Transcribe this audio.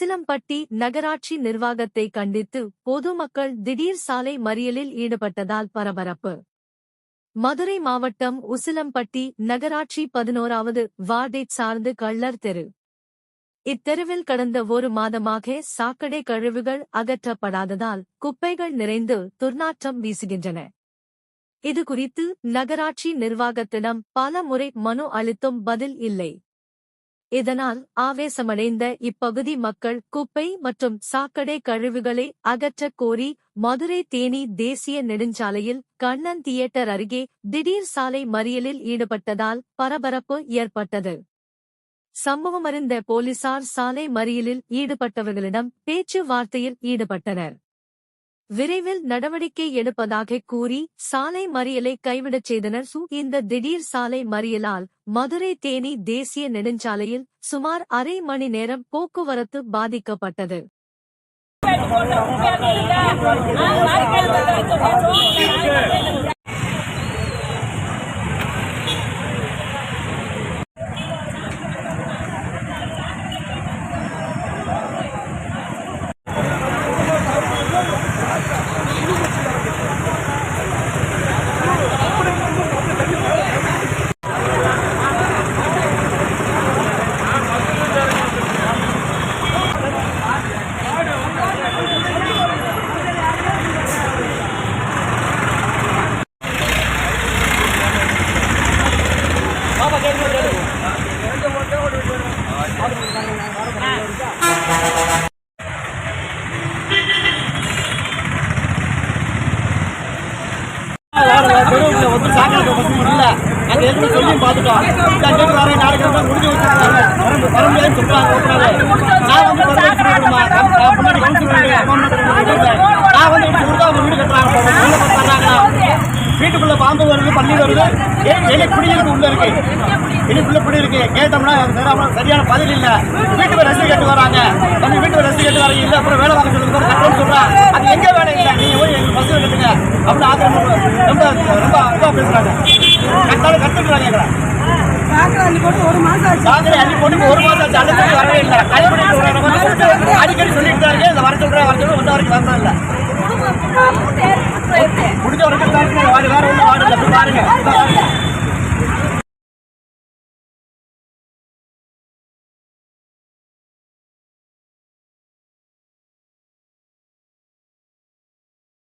உசிலம்பட்டி நகராட்சி நிர்வாகத்தை கண்டித்து பொதுமக்கள் திடீர் சாலை மறியலில் ஈடுபட்டதால் பரபரப்பு. மதுரை மாவட்டம் உசிலம்பட்டி நகராட்சி பதினோராவது வார்டைச் சார்ந்து கள்ளர் தெரு. இத்தெருவில் கடந்த ஒரு மாதமாக சாக்கடை கழிவுகள் அகற்றப்படாததால் குப்பைகள் நிறைந்து துர்நாற்றம் வீசுகின்றன. இதுகுறித்து நகராட்சி நிர்வாகத்திடம் பல முறை மனு அளித்தும் பதில் இல்லை. இதனால் ஆவேசமடைந்த இப்பகுதி மக்கள் குப்பை மற்றும் சாக்கடை கழிவுகளை அகற்றக் கோரி மதுரை தேனி தேசிய நெடுஞ்சாலையில் கண்ணன் தியேட்டர் அருகே திடீர் சாலை மறியலில் ஈடுபட்டதால் பரபரப்பு ஏற்பட்டது. சம்பவமறிந்த போலீசார் சாலை மறியலில் ஈடுபட்டவர்களிடம் பேச்சுவார்த்தையில் ஈடுபட்டனர். விரைவில் நடவடிக்கை எடுப்பதாக கூறி சாலை மறியலை கைவிடச் செய்தனர். சு. இந்த திடீர் சாலை மறியலால் மதுரை தேனி தேசிய நெடுஞ்சாலையில் சுமார் அரை மணி நேரம் போக்குவரத்து பாதிக்கப்பட்டது. வந்து ஏற்கனவே சொல்லியும் பார்த்துட்டோம் இந்த வர நாளைக்கு முடிஞ்சு வச்சிருக்காங்க வர முடியாதுன்னு நான் வந்து முன்னாடி கவுன்சிலர் நான் வந்து இப்படி கொடுத்தா அவங்க வீடு கட்டுறாங்க வீட்டுக்குள்ள பாம்பு வருது பள்ளி வருது ஏ- குடியிருக்கு உள்ள இருக்கு எலிக்குள்ள குடி இருக்கு கேட்டோம்னா சரியான பதில் இல்ல வீட்டுக்கு ரசிகர் கேட்டு வராங்க வந்து வீட்டுக்கு ரசீது கேட்டு வரீங்க இல்ல அப்புறம் வேலை வாங்க சொல்லுங்க கட்டணும்னு சொல்றான் அது எங்க வேலை இல்ல நீங்க போய் எங்க பஸ் கட்டுங்க அப்படின்னு ஆக்கிரமம் ரொம்ப ரொம்ப அன்பா பேசுறாங்க. கட்டாலும் கத்துக்கிறாங்க எங்களை. ஒரு மாசம் ஆச்சு. வரவே இல்லை. அடிக்கடி சொல்லிட்டு தான் இருக்கு வர சொல்றேன் வர சொல்றேன். வந்த வரைக்கும் வரதான் இல்ல. முடிஞ்ச வரைக்கும் வேற ஒன்றும் வாடி இல்லை போய் பாருங்க.